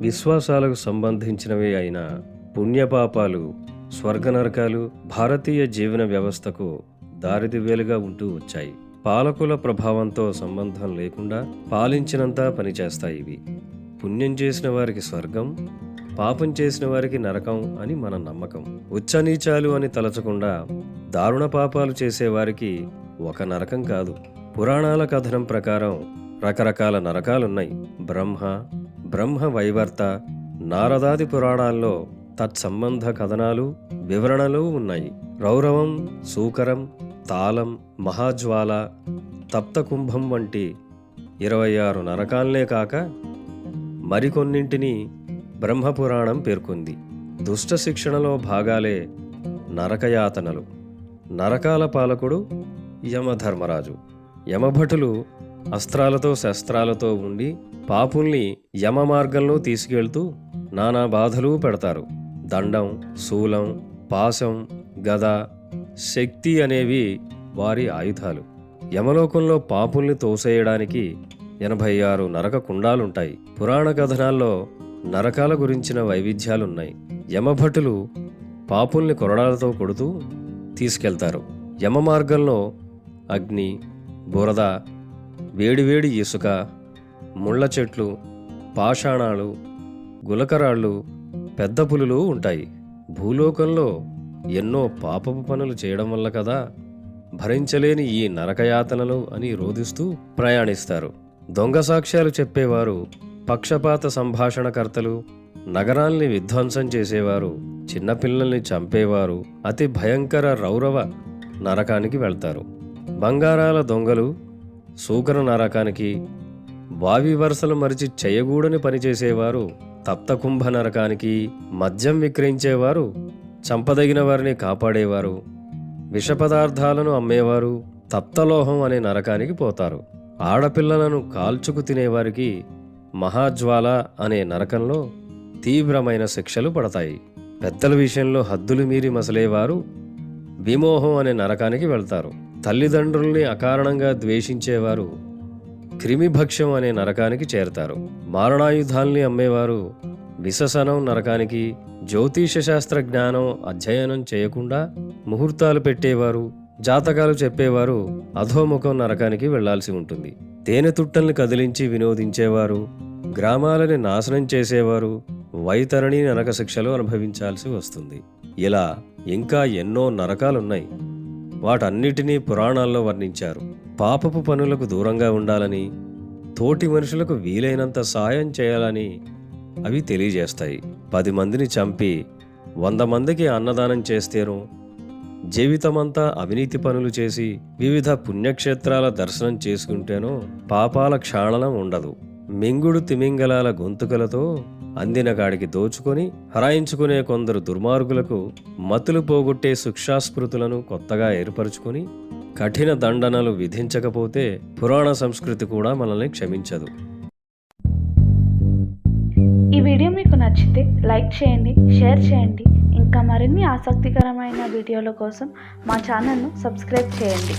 విశ్వాసాలకు సంబంధించినవి అయిన పుణ్యపాపాలు స్వర్గనరకాలు భారతీయ జీవన వ్యవస్థకు దారిదివ్యలుగా ఉంటూ వచ్చాయి. పాలకుల ప్రభావంతో సంబంధం లేకుండా పాలించినంత పనిచేస్తాయి ఇవి. పుణ్యం చేసిన వారికి స్వర్గం పాపం చేసిన వారికి నరకం అని మన నమ్మకం. ఉచ్చనీచాలు అని తలచకుండా దారుణ పాపాలు చేసేవారికి ఒక నరకం కాదు. పురాణాల కథనం ప్రకారం రకరకాల నరకాలున్నాయి. బ్రహ్మ బ్రహ్మ వైవర్త నారదాది పురాణాల్లో తత్సంబంధ కథనాలు వివరణలు ఉన్నాయి. రౌరవం సూకరం తాళం మహాజ్వాల తప్తకుంభం వంటి ఇరవై ఆరు నరకాలనే కాక మరికొన్నింటిని బ్రహ్మపురాణం పేర్కొంది. దుష్ట శిక్షణలో భాగాలే నరకయాతనలు. నరకాల పాలకుడు యమధర్మరాజు. యమభటులు అస్త్రాలతో శస్త్రాలతో ఉండి పాపుల్ని యమ మార్గంలో తీసుకెళ్తూ నానా బాధలు పెడతారు. దండం శూలం పాశం గద శక్తి అనేవి వారి ఆయుధాలు. యమలోకంలో పాపుల్ని తోసేయడానికి ఎనభై ఆరు నరక కుండాలుంటాయి. పురాణ కథనాల్లో నరకాల గురించిన వైవిధ్యాలున్నాయి. యమభటులు పాపుల్ని కొరడాలతో కొడుతూ తీసుకెళ్తారు. యమ మార్గంలో అగ్ని బురద వేడివేడి ఇసుక ముళ్ళ చెట్లు పాషాణాలు గులకరాళ్ళు పెద్ద పులులు ఉంటాయి. భూలోకంలో ఎన్నో పాపపు పనులు చేయడం వల్ల కదా భరించలేని ఈ నరకయాతనలు అని రోధిస్తూ ప్రయాణిస్తారు. దొంగ సాక్ష్యాలు చెప్పేవారు పక్షపాత సంభాషణకర్తలు నగరాల్ని విధ్వంసం చేసేవారు చిన్నపిల్లల్ని చంపేవారు అతి భయంకర రౌరవ నరకానికి వెళ్తారు. బంగారాల దొంగలు సూకర నరకానికి వావి వరుసలు మరిచి చేయగూడని పనిచేసేవారు తప్తకుంభ నరకానికి మద్యం విక్రయించేవారు చంపదగిన వారిని కాపాడేవారు విష పదార్థాలను అమ్మేవారు తప్తలోహం అనే నరకానికి పోతారు. ఆడపిల్లలను కాల్చుకు తినేవారికి మహాజ్వాల అనే నరకంలో తీవ్రమైన శిక్షలు పడతాయి. పెద్దల విషయంలో హద్దులు మీరి మసలేవారు విమోహం అనే నరకానికి వెళ్తారు. తల్లిదండ్రుల్ని అకారణంగా ద్వేషించేవారు క్రిమిభక్ష్యం అనే నరకానికి చేరతారు. మారణాయుధాల్ని అమ్మేవారు విససనం నరకానికి జ్యోతిష శాస్త్ర జ్ఞానం అధ్యయనం చేయకుండా ముహూర్తాలు పెట్టేవారు జాతకాలు చెప్పేవారు అధోముఖం నరకానికి వెళ్ళాల్సి ఉంటుంది. తేనె తుట్టల్ని కదిలించి వినోదించేవారు గ్రామాలని నాశనం చేసేవారు వైతరణి నరక శిక్షలు అనుభవించాల్సి వస్తుంది. ఇలా ఇంకా ఎన్నో నరకాలున్నాయి. వాటన్నిటినీ పురాణాల్లో వర్ణించారు. పాపపు పనులకు దూరంగా ఉండాలని తోటి మనుషులకు వీలైనంత సాయం చేయాలని అవి తెలియజేస్తాయి. పది మందిని చంపి వంద మందికి అన్నదానం చేస్తేనో జీవితమంతా అవినీతి పనులు చేసి వివిధ పుణ్యక్షేత్రాల దర్శనం చేసుకుంటేనో పాపాల క్షాళనం ఉండదు. మింగుడు తిమింగలాల గొంతుకలతో అందిన కాడికి దోచుకొని హరాయించుకునే కొందరు దుర్మార్గులకు మతులు పోగొట్టే శిక్షాస్మృతులను కొత్తగా ఏర్పరచుకొని కఠిన దండనలు విధించకపోతే పురాణ సంస్కృతి కూడా మనల్ని క్షమించదు. ఈ వీడియో మీకు నచ్చితే లైక్ చేయండి షేర్ చేయండి. ఇంకా మరిన్ని ఆసక్తికరమైన వీడియోల కోసం మా ఛానల్ను సబ్స్క్రైబ్ చేయండి.